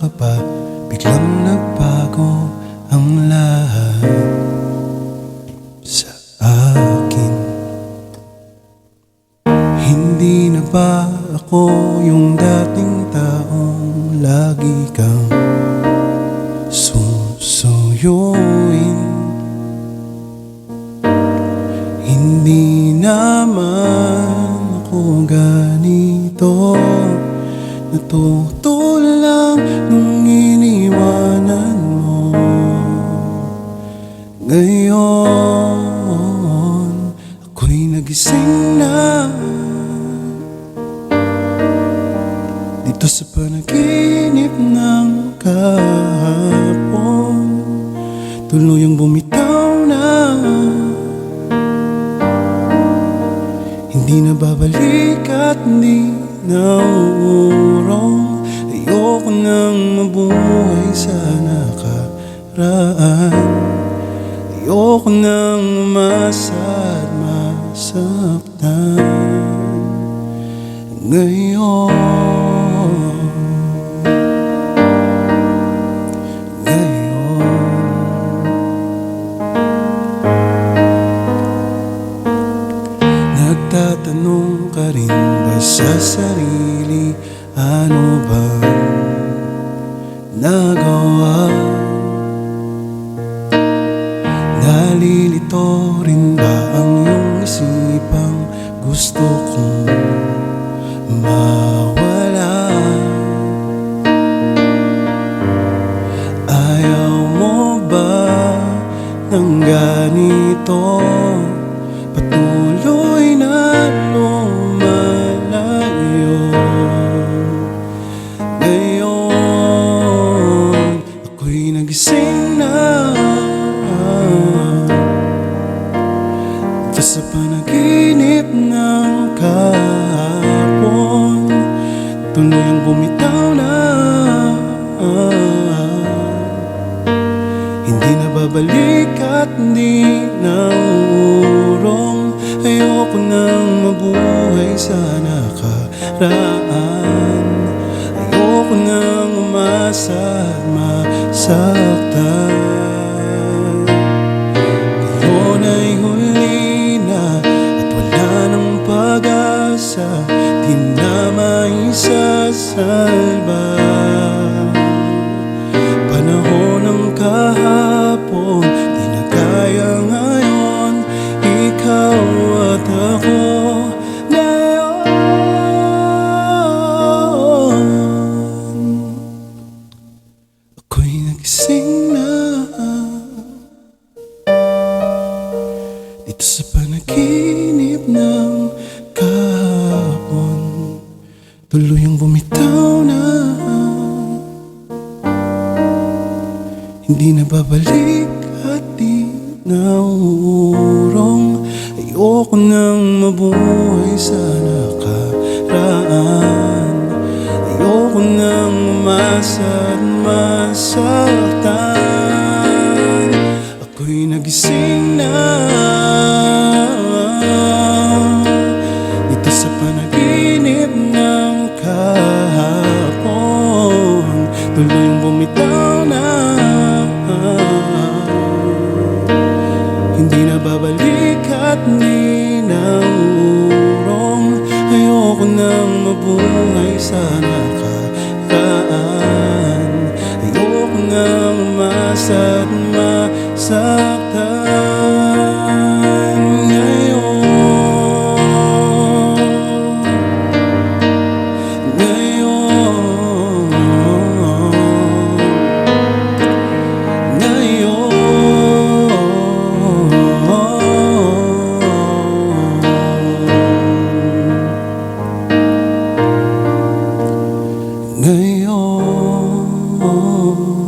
ka pa? Biglang nagbago ang lahat. Sa akin. Hindi na ba ako yung dating taong Lagi kang susuyuin. Hindi naman ako ganito. Natuto Ngayon ako'y nagising na. Dito sa panaginip ng kahapon Tuluyang bumitaw na. Hindi na babalik at hindi na uurong Ayoko nang mabuhay sa nakaraan Ayoko nang umasa at masaktan. Ngayon. Ngayon. Nagtatanong ka rin ba sa sarili Ano bang nagawa nagising na. Ito sa panaginip ng kahapon Tuluyang bumitaw na. Hindi na babalik at hindi na uurong Ayoko nang mabuhay sa nakaraan. Ayoko nang umasa at masaktan Ngayon ay huli na at wala nang pag-asa Di na maisasalba Ako'y nagising na Dito sa panaginip ng kahapon. Tuluyang bumitaw na Hindi na babalik at di na uurong Ayoko nang mabuhay sa nakaraan Ayoko nang umasa at masaktan Ako'y nagising na Dito sa panaginip ng kahapon. Tuluyang bumitaw na Hindi na babalik at hindi na urong Ayoko nang mabuhay mataas at masaktan ngayon Ngayon Ngayon Ngayon, ngayon.